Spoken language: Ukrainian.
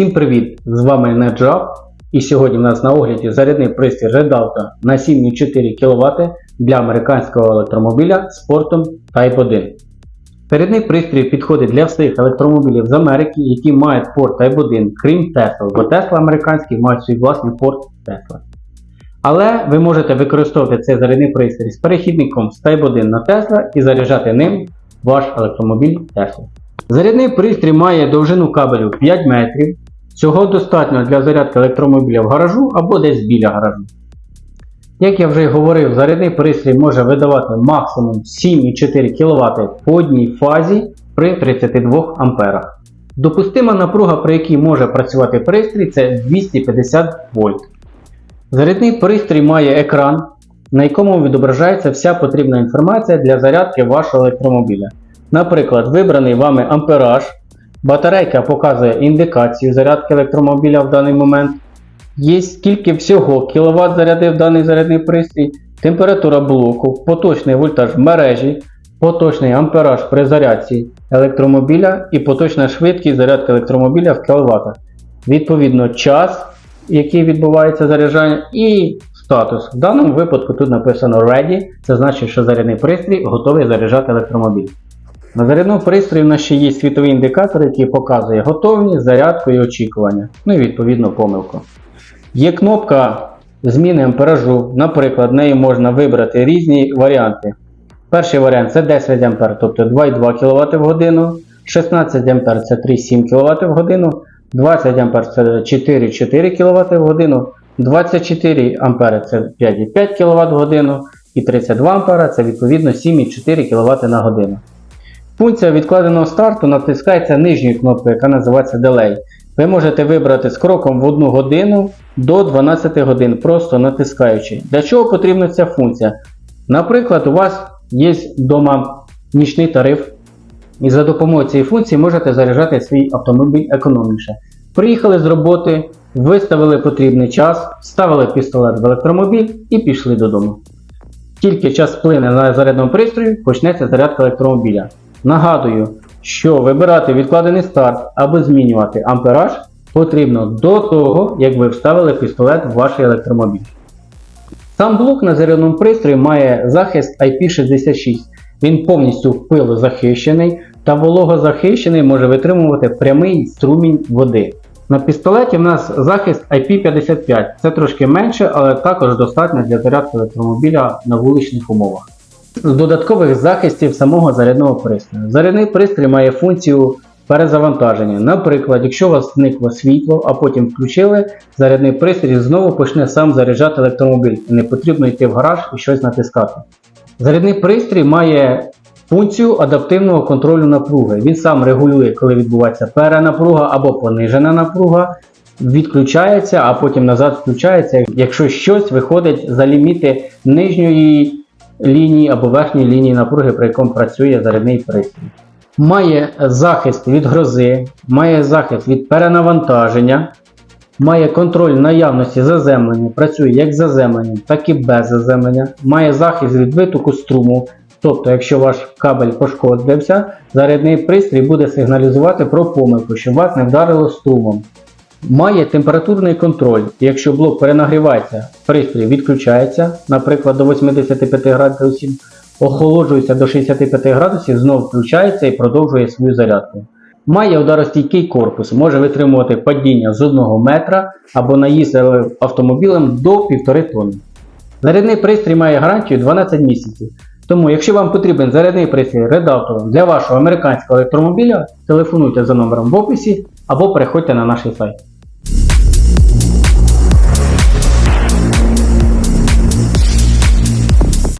Всім привіт! З вами NetJob і сьогодні у нас на огляді зарядний пристрій Redalto на 7,4 кВт для американського електромобіля Sportum Type 1. Передний пристрій підходить для всіх електромобілів з Америки, які мають порт Type 1, крім Tesla, бо Tesla американські мають свій власний порт Tesla. Але ви можете використовувати цей зарядний пристрій з перехідником з Type 1 на Tesla і заряджати ним ваш електромобіль Tesla. Зарядний пристрій має довжину кабелю 5 метрів. Цього достатньо для зарядки електромобіля в гаражу або десь біля гаражу. Як я вже й говорив, зарядний пристрій може видавати максимум 7,4 кВт по одній фазі при 32 А. Допустима напруга, при якій може працювати пристрій, це 250 вольт. Зарядний пристрій має екран, на якому відображається вся потрібна інформація для зарядки вашого електромобіля. Наприклад, вибраний вами ампераж, батарейка показує індикацію зарядки електромобіля в даний момент. Є скільки всього кВт зарядив даний зарядний пристрій, температура блоку, поточний вольтаж мережі, поточний ампераж при зарядці електромобіля і поточна швидкість зарядки електромобіля в кВт. Відповідно, час, який відбувається заряджання, і статус. В даному випадку тут написано Ready, це значить, що зарядний пристрій готовий заряджати електромобіль. На зарядному пристрої в нас ще є світовий індикатор, який показує готовність, зарядку і очікування, ну і відповідно помилку. Є кнопка зміни амперажу, наприклад, нею можна вибрати різні варіанти. Перший варіант це 10 А, тобто 2,2 кВт в годину, 16 А це 3,7 кВт в годину, 20 А це 4,4 кВт в годину, 24 А це 5,5 кВт в годину і 32 А це відповідно 7,4 кВт на годину. Функція відкладеного старту натискається нижньою кнопкою, яка називається Delay. Ви можете вибрати з кроком в 1 годину до 12 годин, просто натискаючи. Для чого потрібна ця функція? Наприклад, у вас є вдома нічний тариф, і за допомогою цієї функції можете заряджати свій автомобіль економніше. Приїхали з роботи, виставили потрібний час, вставили пістолет в електромобіль і пішли додому. Тільки час вплине на зарядному пристрою, почнеться зарядка електромобіля. Нагадую, що вибирати відкладений старт або змінювати ампераж потрібно до того, як ви вставили пістолет в ваш електромобіль. Сам блок на зарядному пристрої має захист IP66. Він повністю пилозахищений та вологозахищений може витримувати прямий струмінь води. На пістолеті в нас захист IP55. Це трошки менше, але також достатньо для зарядки електромобіля на вуличних умовах. З додаткових захистів самого зарядного пристрою. Зарядний пристрій має функцію перезавантаження. Наприклад, якщо у вас зникло світло, а потім включили, зарядний пристрій знову почне сам заряджати електромобіль і не потрібно йти в гараж і щось натискати. Зарядний пристрій має функцію адаптивного контролю напруги. Він сам регулює, коли відбувається перенапруга або понижена напруга, відключається, а потім назад включається, якщо щось виходить за ліміти нижньої лінії або верхньої лінії напруги, при якому працює зарядний пристрій. Має захист від грози, має захист від перенавантаження, має контроль наявності заземлення, працює як з заземленням, так і без заземлення, має захист від витоку струму. Тобто, якщо ваш кабель пошкодився, зарядний пристрій буде сигналізувати про помилку, щоб вас не вдарило струмом. Має температурний контроль. Якщо блок перенагрівається, пристрій відключається, наприклад, до 85 градусів, охолоджується до 65 градусів, знову включається і продовжує свою зарядку. Має ударостійкий корпус, може витримувати падіння з 1 метра або наїзд автомобілем до 1,5 тонни. Зарядний пристрій має гарантію 12 місяців. Тому, якщо вам потрібен зарядний пристрій редактор для вашого американського електромобіля, телефонуйте за номером в описі або переходьте на наш сайт.